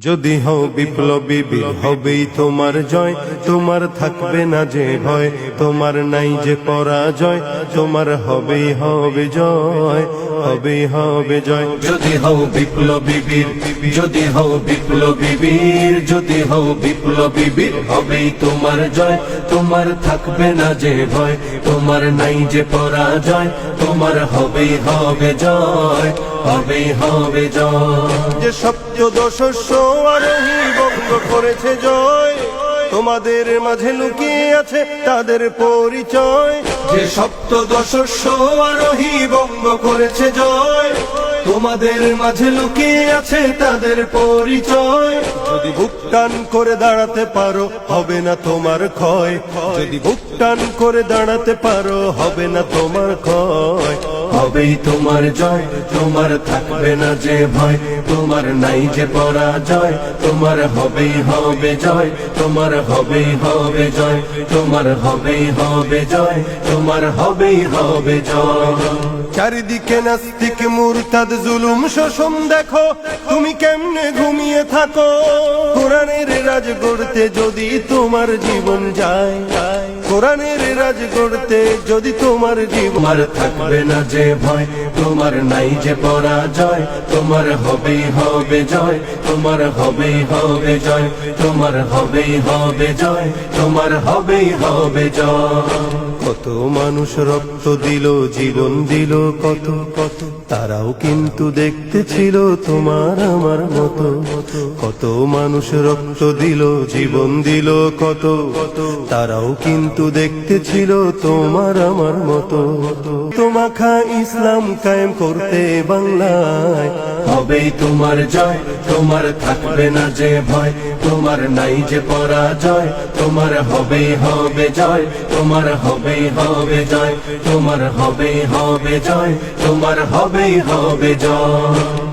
যদি হও বিপ্লবী হবেই তোমার জয়। তোমার থাকবে না যে ভয়, তোমার নাই যে পরাজয়। তোমার হবেই হবে জয়, হবেই হবে জয়। যদি হও বিপ্লবী বীর, যদি হও বিপ্লবী বীর, যদি হও বিপ্লবী বীর, হবেই তোমার জয়। তোমার থাকবে না যে ভয়, তোমার নাই যে পরাজয়। তোমার হবেই হবে জয় হবেই হবে জয়। যে সপ্তদশস্য আরোহী বঙ্গ করেছে জয় তোমাদের মাঝে লুকিয়ে আছে তাদের পরিচয়। যে সপ্তদশস্য আরোহী বঙ্গ করেছে জয় তোমাদের মাঝে লুকিয়ে আছে তাদের পরিচয়। যদি বুক টান করে দাঁড়াতে পারো হবে না তোমার ক্ষয়। যদি বুক টান করে দাঁড়াতে পারো হবে না তোমার ক্ষয়। হবেই তোমার জয়, তোমার থাকবে না যে ভয়, তোমার নাই যে পরাজয়, তোমার হবেই হবে জয়, তোমার হবেই হবে জয়, তোমার হবেই হবে জয়, তোমার হবেই হবে জয়। চারিদিকে নাস্তিক মুরতাদ জুলুম শোষণ দেখো। তুমি কেমনে ঘুমিয়ে থাকো? কোরআনের রাজ গড়তে যদি তোমার জীবন যায় কোরআনের রাজ গড়তে যদি তোমার জীবন থাকবে না যে ভয়, তোমার নাই যে পরাজয়। তোমার হবে হবে জয়, তোমার হবে হবে জয়। তোমার হবে হবে জয়, তোমার হবে হবে জয়। কত মানুষ রক্ত দিল, জীবন দিল, কত কত। তারাও কিন্তু দেখতে ছিল তোমার আমার মতো। কত মানুষ রক্ত দিল, জীবন দিল, কত কত। তারাও কিন্তু দেখতে ছিল তোমার আমার মতো। তোমাখা ইসলাম কায়েম করতে বাংলায়। হবেই তোমার জয়, তোমার থাকবে না যে ভয়। তোমার নাই যে পরাজয়, তোমার হবে হবে জয়। তোমার হবে হবে জয়। তোমার হবে হবে জয়। তোমার হবে হবে জয়।